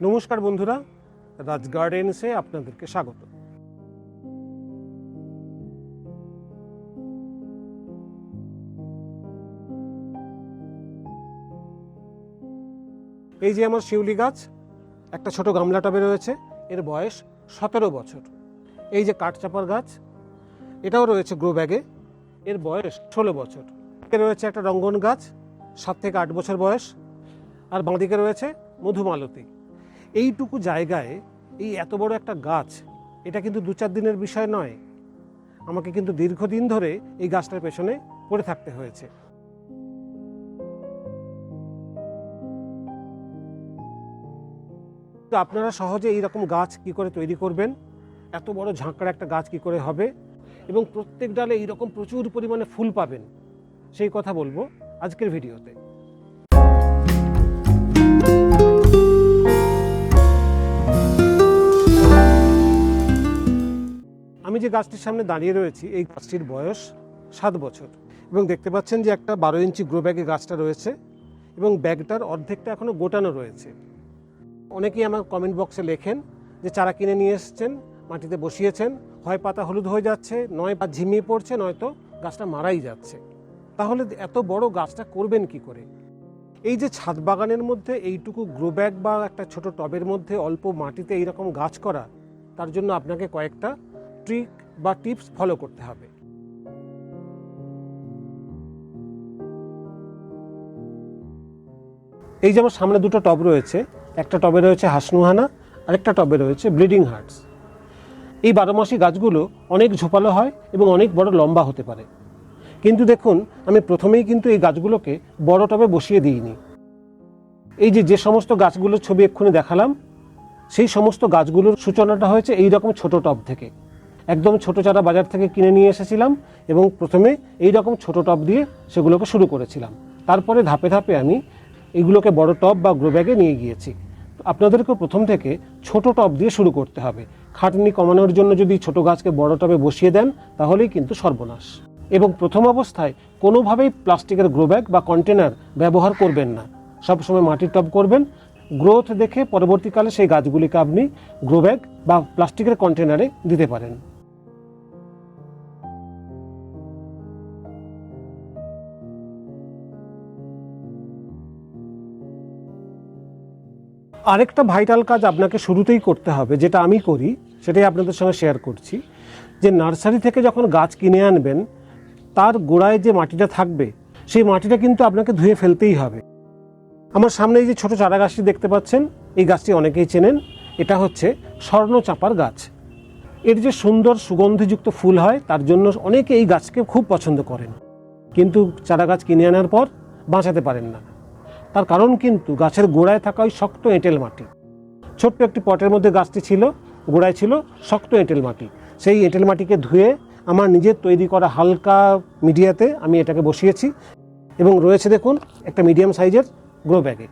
নমস্কার বন্ধুরা, রাজ গার্ডেন্সে আপনাদেরকে স্বাগত। এই যে আমার শিউলি গাছ, একটা ছোট গামলা টবে রয়েছে এর বয়স সতেরো বছর। এই যে কাঠচাপার গাছ, এটাও রয়েছে গ্রো ব্যাগে এর বয়স ষোলো বছর। রয়েছে একটা রঙ্গন গাছ, সাত থেকে আট বছর বয়স, আর বাঁদিকে রয়েছে মধুমালতী। এইটুকু জায়গায় এই এত বড় একটা গাছ, এটা কিন্তু দু চার দিনের বিষয় নয়। আমাকে কিন্তু দীর্ঘদিন ধরে এই গাছটার পেছনে পড়ে থাকতে হয়েছে। তো আপনারা সহজে এই রকম গাছ কি করে তৈরি করবেন? এত বড় ঝাঁকড়া একটা গাছ কি করে হবে? এবং প্রত্যেক ডালে এইরকম প্রচুর পরিমাণে ফুল পাবেন। সেই কথা বলব আজকের ভিডিওতে। যে গাছটির সামনে দাঁড়িয়ে রয়েছি, এই গাছটির বয়স সাত বছর। এবং দেখতে পাচ্ছেন যে একটা বারো ইঞ্চি গ্রো ব্যাগে গাছটা রয়েছে এবং ব্যাগটার অর্ধেকটা এখনও গোটানো রয়েছে। অনেকেই আমার কমেন্ট বক্সে লেখেন যে চারা কিনে নিয়ে এসছেন, মাটিতে বসিয়েছেন, হয় পাতা হলুদ হয়ে যাচ্ছে, নয় বা ঝিমিয়ে পড়ছে, নয়তো গাছটা মারাই যাচ্ছে। তাহলে এত বড় গাছটা করবেন কি করে? এই যে ছাদ বাগানের মধ্যে এইটুকু গ্রো ব্যাগ বা একটা ছোট টবের মধ্যে অল্প মাটিতে এইরকম গাছ করা, তার জন্য আপনাকে কয়েকটা ট্রিক বা টিপস ফলো করতে হবে। এই যে আমার সামনে দুটো টব রয়েছে, একটা টবে রয়েছে হাসনুহানা, আরেকটা টবে রয়েছে ব্লিডিং হার্টস। এই বারো মাসি গাছগুলো অনেক ঝোপালো হয় এবং অনেক বড় লম্বা হতে পারে। কিন্তু দেখুন, আমি প্রথমেই কিন্তু এই গাছগুলোকে বড় টবে বসিয়ে দিইনি। এই যে যে সমস্ত গাছগুলোর ছবি এক্ষুনি দেখালাম, সেই সমস্ত গাছগুলোর সূচনাটা হয়েছে এই রকম ছোট টব থেকে। একদম ছোট চারা বাজার থেকে কিনে নিয়ে এসেছিলাম এবং প্রথমে এই রকম ছোট টব দিয়ে সেগুলোকে শুরু করেছিলাম। তারপরে ধাপে ধাপে আমি এগুলোকে বড় টব বা গ্রো ব্যাগে নিয়ে গিয়েছি। আপনাদেরকে প্রথম থেকে ছোট টব দিয়ে শুরু করতে হবে। খাটনি কমানোর জন্য যদি ছোট গাছকে বড় টবে বসিয়ে দেন, তাহলেই কিন্তু সর্বনাশ। এবং প্রথম অবস্থায় কোনোভাবেই প্লাস্টিকের গ্রো ব্যাগ বা কন্টেনার ব্যবহার করবেন না। সবসময় মাটির টব করবেন। গ্রোথ দেখে পরবর্তীকালে সেই গাছগুলিকে আপনি গ্রো ব্যাগ বা প্লাস্টিকের কন্টেনারে দিতে পারেন। আরেকটা ভাইটাল কাজ আপনাকে শুরুতেই করতে হবে, যেটা আমি করি, সেটাই আপনাদের সঙ্গে শেয়ার করছি, যে নার্সারি থেকে যখন গাছ কিনে আনবেন, তার গোড়ায় যে মাটিটা থাকবে, সেই মাটিটা কিন্তু আপনাকে ধুয়ে ফেলতেই হবে। আমার সামনে যে ছোট চারা গাছটি দেখতে পাচ্ছেন, এই গাছটি অনেকেই চেনেন, এটা হচ্ছে স্বর্ণ চাপার গাছ। এর যে সুন্দর সুগন্ধিযুক্ত ফুল হয়, তার জন্য অনেকে এই গাছকে খুব পছন্দ করেন। কিন্তু চারা গাছ কিনে আনার পর বাঁচাতে পারেন না। তার কারণ কিন্তু গাছের গোড়ায় থাকা ওই শক্ত এঁটেল মাটি। ছোট্ট একটি পটের মধ্যে গাছটি ছিল, গোড়ায় ছিল শক্ত এঁটেল মাটি। সেই এঁটেল মাটিকে ধুয়ে আমার নিজের তৈরি করা হালকা মিডিয়াতে আমি এটাকে বসিয়েছি এবং রয়েছে দেখুন একটা মিডিয়াম সাইজের গ্রো ব্যাগে।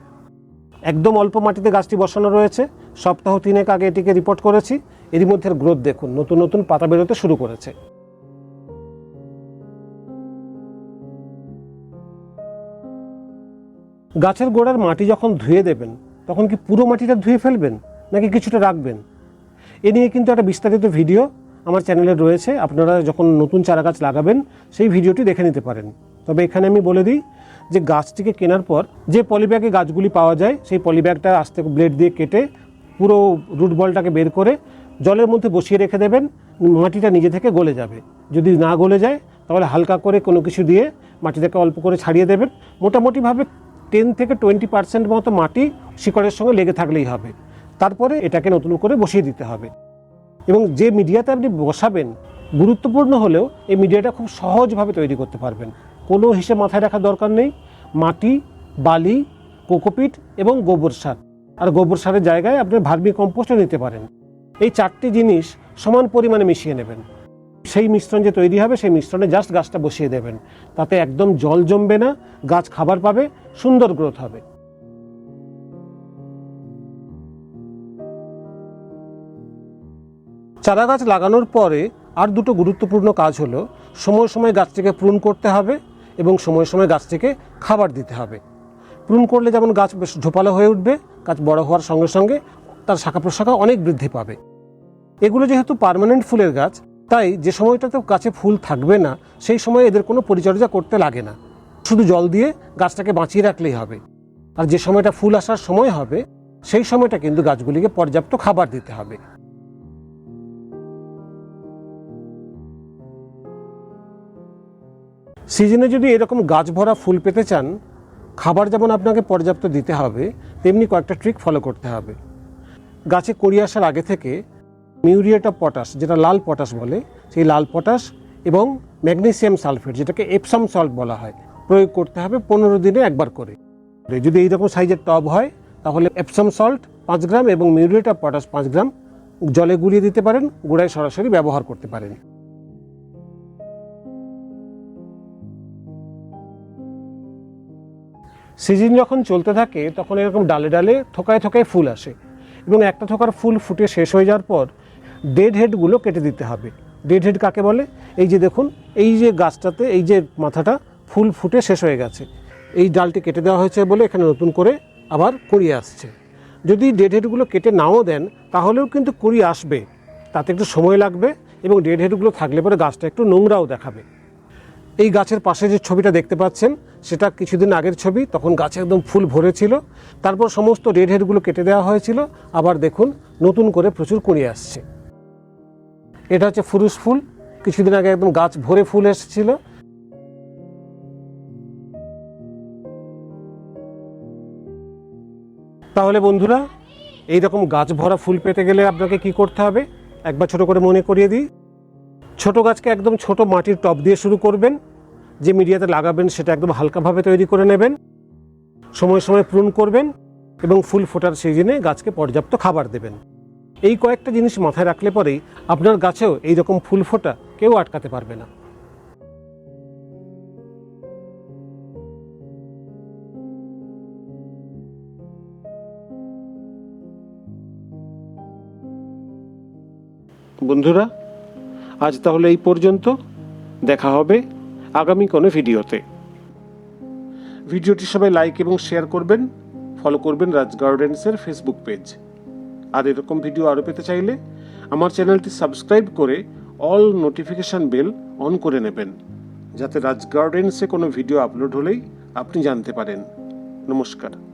একদম অল্প মাটিতে গাছটি বসানো রয়েছে। সপ্তাহ তিনেক আগে এটিকে রিপোর্ট করেছি। এরই মধ্যে গ্রোথ দেখুন, নতুন নতুন পাতা বেরোতে শুরু করেছে। গাছের গোড়ার মাটি যখন ধুয়ে দেবেন, তখন কি পুরো মাটিটা ধুয়ে ফেলবেন, নাকি কিছুটা রাখবেন? এ নিয়ে কিন্তু একটা বিস্তারিত ভিডিও আমার চ্যানেলে রয়েছে। আপনারা যখন নতুন চারা গাছ লাগাবেন, সেই ভিডিওটি দেখে নিতে পারেন। তবে এখানে আমি বলে দিই যে গাছটিকে কেনার পর যে পলিব্যাগে গাছগুলি পাওয়া যায়, সেই পলিব্যাগটা আস্তে ব্লেড দিয়ে কেটে পুরো রুট বলটাকে বের করে জলের মধ্যে বসিয়ে রেখে দেবেন, মাটিটা নিজে থেকে গলে যাবে। যদি না গলে যায়, তাহলে হালকা করে কোনো কিছু দিয়ে মাটিটাকে অল্প করে ছাড়িয়ে দেবেন। মোটামুটিভাবে টেন থেকে টোয়েন্টি পার্সেন্ট মতো মাটি শিকড়ের সঙ্গে লেগে থাকলেই হবে। তারপরে এটাকে নতুন করে বসিয়ে দিতে হবে। এবং যে মিডিয়াতে আপনি বসাবেন, গুরুত্বপূর্ণ হলেও এই মিডিয়াটা খুব সহজভাবে তৈরি করতে পারবেন। কোনো হিসেব মাথায় রাখার দরকার নেই। মাটি, বালি, কোকোপিট এবং গোবর সার। আর গোবর সারের জায়গায় আপনি ভার্মি কম্পোস্টও নিতে পারেন। এই চারটি জিনিস সমান পরিমাণে মিশিয়ে নেবেন। সেই মিশ্রণ যে তৈরি হবে, সেই মিশ্রণে জাস্ট গাছটা বসিয়ে দেবেন। তাতে একদম জল জমবে না, গাছ খাবার পাবে, সুন্দর গ্রোথ হবে। চারা গাছ লাগানোর পরে আর দুটো গুরুত্বপূর্ণ কাজ হলো, সময় সময় গাছটিকে প্রুন করতে হবে এবং সময় সময় গাছটিকে খাবার দিতে হবে। প্রুন করলে যেমন গাছ বেশ ঝোপালো হয়ে উঠবে, গাছ বড় হওয়ার সঙ্গে সঙ্গে তার শাখা প্রশাখা অনেক বৃদ্ধি পাবে। এগুলো যেহেতু পার্মানেন্ট ফুলের গাছ তাই যে সময়টাতে গাছে ফুল থাকবে না, সেই সময় এদের কোনো পরিচর্যা করতে লাগে না। শুধু জল দিয়ে গাছটাকে বাঁচিয়ে রাখলেই হবে। আর যে সময়টা ফুল আসার সময় হবে, সেই সময়টা কিন্তু গাছগুলিকে পর্যাপ্ত খাবার দিতে হবে। সিজনে যদি এরকম গাছ ভরা ফুল পেতে চান, খাবার যেমন আপনাকে পর্যাপ্ত দিতে হবে, তেমনি কয়েকটা ট্রিক ফলো করতে হবে। গাছে কড়ি আসার আগে থেকে মিউরিয়েট অফ পটাশ, যেটা লাল পটাশ বলে, সেই লাল পটাশ এবং ম্যাগনেসিয়াম সালফেট, যেটাকে এপসাম সল্ট বলা হয়, প্রয়োগ করতে হবে পনেরো দিনে একবার করে। যদি এইরকম সাইজের টব হয়, তাহলে এপসাম সল্ট পাঁচ গ্রাম এবং মিউরিয়েট অফ পটাশ পাঁচ গ্রাম জলে গুলিয়ে দিতে পারেন, গুঁড়ায় সরাসরি ব্যবহার করতে পারেন। সিজন যখন চলতে থাকে, তখন এরকম ডালে ডালে থোকায় থোকায় ফুল আসে এবং একটা থোকার ফুল ফুটে শেষ হয়ে যাওয়ার পর ডেড হেডগুলো কেটে দিতে হবে। ডেড হেড কাকে বলে? এই যে দেখুন, এই যে গাছটাতে, এই যে মাথাটা ফুল ফুটে শেষ হয়ে গেছে। এই ডালটি কেটে দেওয়া হয়েছে বলে এখানে নতুন করে আবার কুড়িয়ে আসছে। যদি ডেড হেডগুলো কেটে নাও দেন, তাহলেও কিন্তু কুড়ি আসবে। তাতে একটু সময় লাগবে এবং ডেড হেডগুলো থাকলে পরে গাছটা একটু নোংরাও দেখাবে। এই গাছের পাশে যে ছবিটা দেখতে পাচ্ছেন, সেটা কিছুদিন আগের ছবি, তখন গাছে একদম ফুল ভরে ছিল তারপর সমস্ত ডেড হেডগুলো কেটে দেওয়া হয়েছিল। আবার দেখুন, নতুন করে প্রচুর কুড়ি আসছে। এটা হচ্ছে ফুরুস ফুল। কিছুদিন আগে একদম গাছ ভরে ফুল এসেছিল। তাহলে বন্ধুরা এই রকম গাছ ভরা ফুল পেতে গেলে আপনাকে কি করতে হবে? একবার ছোট করে মনে করিয়ে দিই। ছোট গাছকে একদম ছোট মাটির টব দিয়ে শুরু করবেন। যে মিডিয়াতে লাগাবেন সেটা একদম হালকাভাবে তৈরি করে নেবেন। সময় সময় প্রুন করবেন এবং ফুল ফোটার সিজনে গাছকে পর্যাপ্ত খাবার দেবেন। এই কয়েকটা জিনিস মাথায় রাখলে পরেই আপনার গাছেও এই রকম ফুল ফোটা কেউ আটকাতে পারবে না। বন্ধুরা, আজ তাহলে এই পর্যন্ত। দেখা হবে আগামী কোনো ভিডিওতে। ভিডিওটি সবাই লাইক এবং শেয়ার করবেন। ফলো করবেন রাজ গার্ডেন্সের ফেসবুক পেজ। আর এরকম ভিডিও আরও পেতে চাইলে আমার চ্যানেলটি সাবস্ক্রাইব করে অল নোটিফিকেশান বেল অন করে নেবেন, যাতে রাজ গার্ডেন্সে কোনো ভিডিও আপলোড হলেই আপনি জানতে পারেন। নমস্কার।